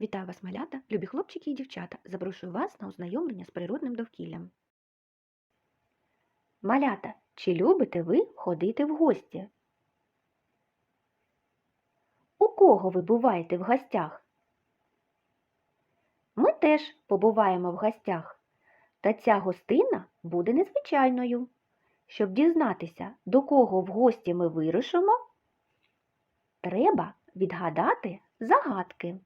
Вітаю вас, малята, любі хлопчики і дівчата. Запрошую вас на ознайомлення з природним довкіллям. Малята, чи любите ви ходити в гості? У кого ви буваєте в гостях? Ми теж побуваємо в гостях, та ця гостина буде незвичайною. Щоб дізнатися, до кого в гості ми вирушимо, треба відгадати загадки.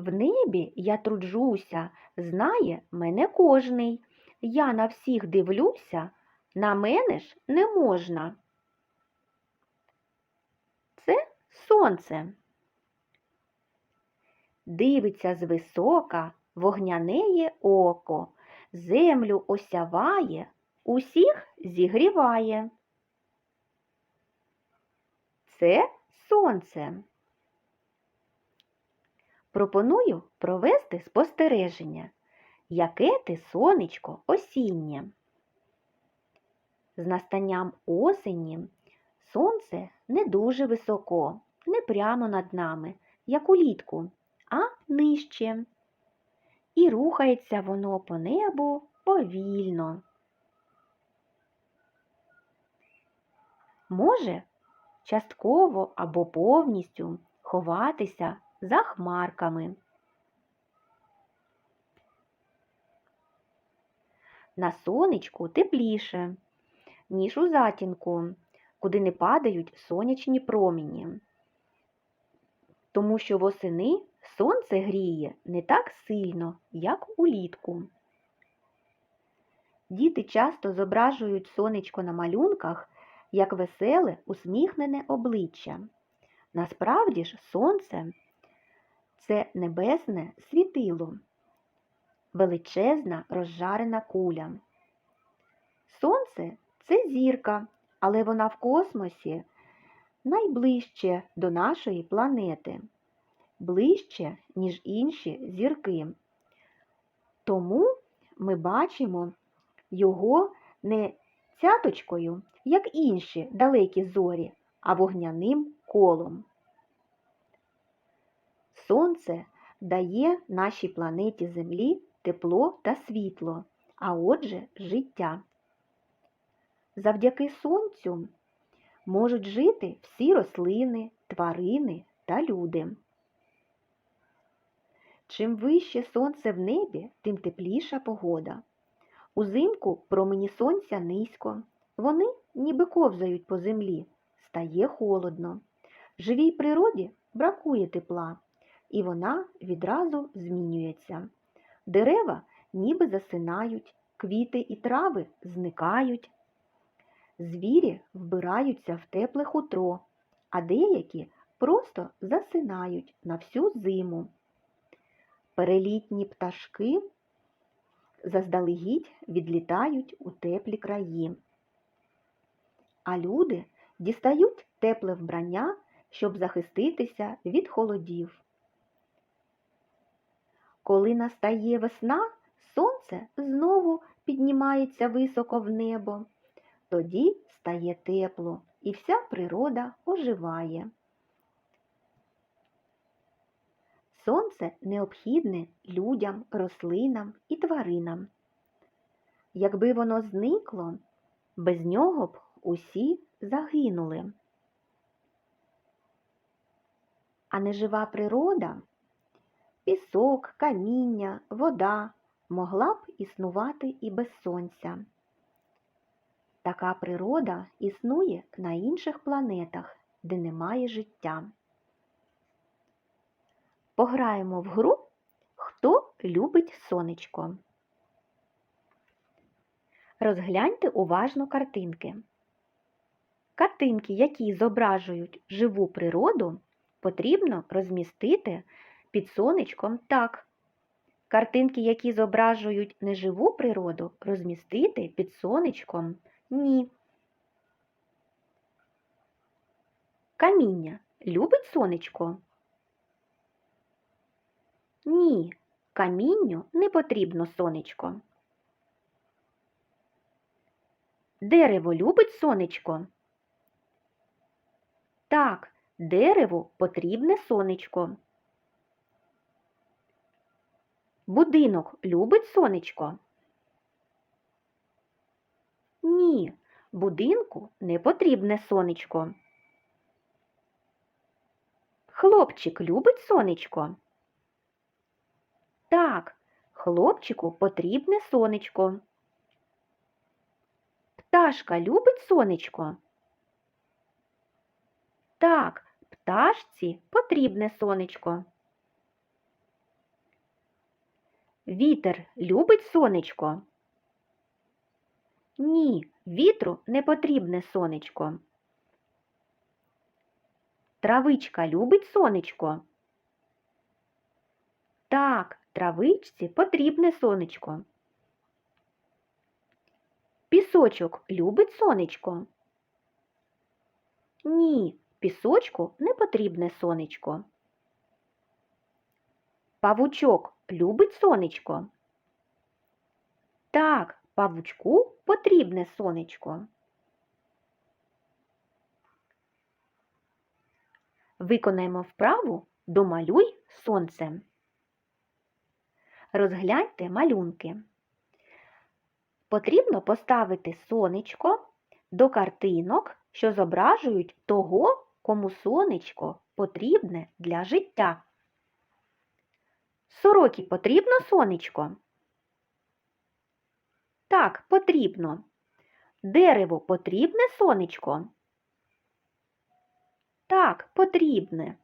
В небі я труджуся, знає мене кожний. Я на всіх дивлюся, на мене ж не можна. Це сонце. Дивиться звисока вогнянеє око, землю осяває, усіх зігріває. Це сонце. Пропоную провести спостереження, яке ти сонечко осіннє. З настанням осені сонце не дуже високо, не прямо над нами, як улітку, а нижче. І рухається воно по небу повільно. Може частково або повністю ховатися за хмарками. На сонечку тепліше, ніж у затінку, куди не падають сонячні промені. Тому що восени сонце гріє не так сильно, як улітку. Діти часто зображують сонечко на малюнках як веселе, усміхнене обличчя. Насправді ж сонце це небесне світило, величезна розжарена куля. Сонце це зірка, але вона в космосі найближче до нашої планети, ближче, ніж інші зірки. Тому ми бачимо його не цяточкою, як інші далекі зорі, а вогняним колом. Сонце дає нашій планеті Землі тепло та світло, а отже, життя. Завдяки сонцю можуть жити всі рослини, тварини та люди. Чим вище сонце в небі, тим тепліша погода. Узимку промені сонця низько, вони ніби ковзають по землі, стає холодно. Живій природі бракує тепла, і вона відразу змінюється. Дерева ніби засинають, квіти і трави зникають. Звірі вбираються в тепле хутро, а деякі просто засинають на всю зиму. Перелітні пташки заздалегідь відлітають у теплі краї. А люди дістають тепле вбрання, щоб захиститися від холодів. Коли настає весна, сонце знову піднімається високо в небо. Тоді стає тепло і вся природа оживає. Сонце необхідне людям, рослинам і тваринам. Якби воно зникло, без нього б усі загинули. А нежива природа, пісок, каміння, вода могла б існувати і без сонця. Така природа існує на інших планетах, де немає життя. Пограємо в гру Хто любить сонечко. Розгляньте уважно картинки. Картинки, які зображують живу природу, потрібно розмістити під сонечком так. Картинки, які зображують неживу природу, розмістити під сонечком ні. Каміння любить сонечко? Ні, камінню не потрібно сонечко. Дерево любить сонечко? Так, Дереву потрібне сонечко. Будинок любить сонечко? Ні, будинку не потрібне сонечко. Хлопчик любить сонечко? Так, хлопчику потрібне сонечко. Пташка любить сонечко? Так, пташці потрібне сонечко. Вітер любить сонечко? Ні, вітру не потрібне сонечко. Травичка любить сонечко? Так, травичці потрібне сонечко. Пісочок любить сонечко? Ні, пісочку не потрібне сонечко. Павучок любить сонечко? Так, павучку потрібне сонечко. Виконаємо вправу Домалюй сонце. Розгляньте малюнки. Потрібно поставити сонечко до картинок, що зображують того, кому сонечко потрібне для життя. Сорокі потрібно сонечко? Так, потрібно. Дереву потрібне сонечко? Так, потрібне.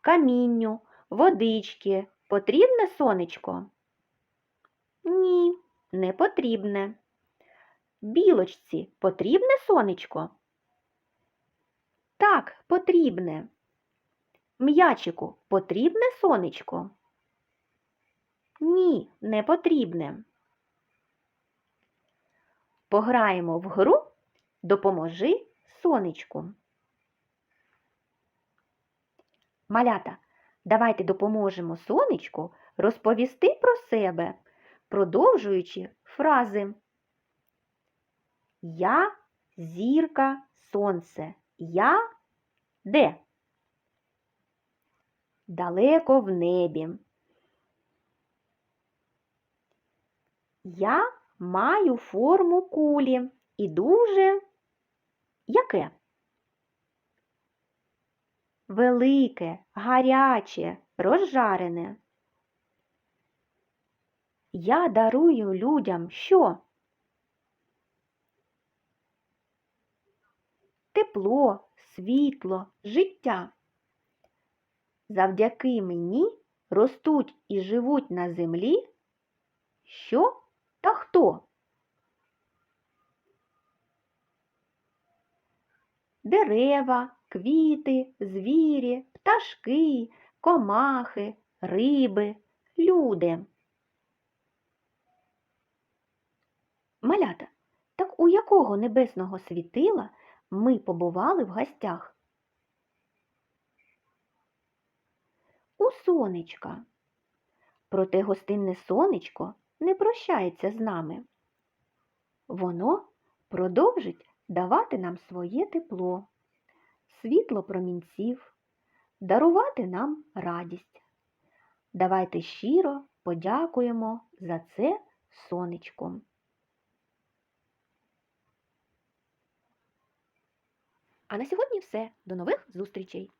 Камінню, водички потрібне сонечко? Ні, не потрібне. Білочці потрібне сонечко? Так, потрібне. М'ячику потрібне сонечко? Ні, не потрібне. Пограємо в гру Допоможи сонечку. Малята, давайте допоможемо сонечку розповісти про себе, продовжуючи фрази Я зірка сонце. Я де? Далеко в небі. Я маю форму кулі і дуже яке? Велике, гаряче, розжарене. Я дарую людям що? Тепло, світло, життя. Завдяки мені ростуть і живуть на землі що та хто? Дерева, квіти, звірі, пташки, комахи, риби, люди. Малята, так у якого небесного світила ми побували в гостях? У сонечка. Проте гостинне сонечко не прощається з нами. Воно продовжить давати нам своє тепло, світло промінців, дарувати нам радість. Давайте щиро подякуємо за це сонечко. А на сьогодні все. До нових зустрічей!